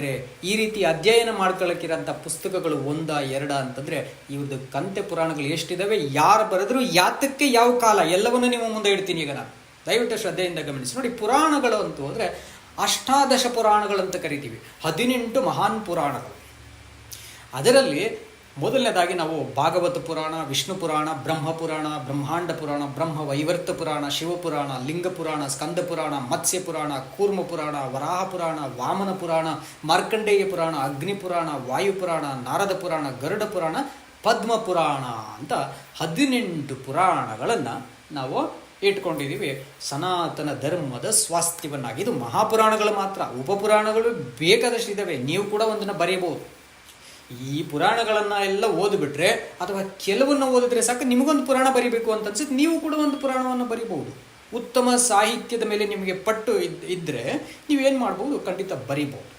ಈ ರೀತಿ ಅಧ್ಯಯನ ಮಾಡ್ಕೊಳ್ಳಕ್ಕಿರೋಂಥ ಪುಸ್ತಕಗಳು ಒಂದ ಎರಡ ಅಂತಂದ್ರೆ ಇವ್ರದ್ದು ಕಂತೆ ಪುರಾಣಗಳು ಎಷ್ಟಿದಾವೆ, ಯಾರು ಬರೆದ್ರು ಯಾತಕ್ಕೆ ಯಾವ ಕಾಲ, ಎಲ್ಲವನ್ನೂ ನೀವು ಮುಂದೆ ಇಡ್ತೀನಿ ಈಗ ನಾನು. ದಯವಿಟ್ಟು ಶ್ರದ್ಧೆಯಿಂದ ಗಮನಿಸಿ. ನೋಡಿ, ಪುರಾಣಗಳು ಅಂತೂ ಅಂದ್ರೆ ಅಷ್ಟಾದಶ ಪುರಾಣಗಳಂತ ಕರಿತೀವಿ. ಹದಿನೆಂಟು ಮಹಾನ್ ಪುರಾಣಗಳು. ಅದರಲ್ಲಿ ಮೊದಲನೇದಾಗಿ ನಾವು ಭಾಗವತ ಪುರಾಣ, ವಿಷ್ಣು ಪುರಾಣ, ಬ್ರಹ್ಮ ಪುರಾಣ, ಬ್ರಹ್ಮಾಂಡ ಪುರಾಣ, ಬ್ರಹ್ಮ ವೈವರ್ತ ಪುರಾಣ ಶಿವಪುರಾಣ ಲಿಂಗ ಪುರಾಣ, ಸ್ಕಂದ ಪುರಾಣ, ಮತ್ಸ್ಯ ಪುರಾಣ, ಕೂರ್ಮ ಪುರಾಣ, ವರಾಹ ಪುರಾಣ, ವಾಮನ ಪುರಾಣ, ಮಾರ್ಕಂಡೇಯ ಪುರಾಣ, ಅಗ್ನಿ ಪುರಾಣ, ವಾಯು ಪುರಾಣ, ನಾರದ ಪುರಾಣ, ಗರುಡ ಪುರಾಣ, ಪದ್ಮ ಪುರಾಣ ಅಂತ ಹದಿನೆಂಟು ಪುರಾಣಗಳನ್ನು ನಾವು ಇಟ್ಕೊಂಡಿದ್ದೀವಿ ಸನಾತನ ಧರ್ಮದ ಸ್ವಾಸ್ಥ್ಯವನ್ನಾಗಿ ಇದು ಮಹಾಪುರಾಣಗಳು ಮಾತ್ರ. ಉಪಪುರಾಣಗಳು ಬೇಕಾದಷ್ಟು ಇದ್ದಾವೆ ನೀವು ಕೂಡ ಒಂದನ್ನು ಬರೆಯಬಹುದು ಈ ಪುರಾಣಗಳನ್ನು ಎಲ್ಲ ಓದಿಬಿಟ್ರೆ ಅಥವಾ ಕೆಲವನ್ನ ಓದಿದ್ರೆ ಸಾಕು, ನಿಮಗೊಂದು ಪುರಾಣ ಬರಿಬೇಕು ಅಂತ ಅನ್ಸುತ್ತೆ, ನೀವು ಕೂಡ ಒಂದು ಪುರಾಣವನ್ನು ಬರಿಬಹುದು. ಉತ್ತಮ ಸಾಹಿತ್ಯದ ಮೇಲೆ ನಿಮಗೆ ಪಟ್ಟು ಇದ್ ಇದ್ದರೆ ನೀವೇನು ಮಾಡ್ಬೋದು ಖಂಡಿತ ಬರಿಬಹುದು.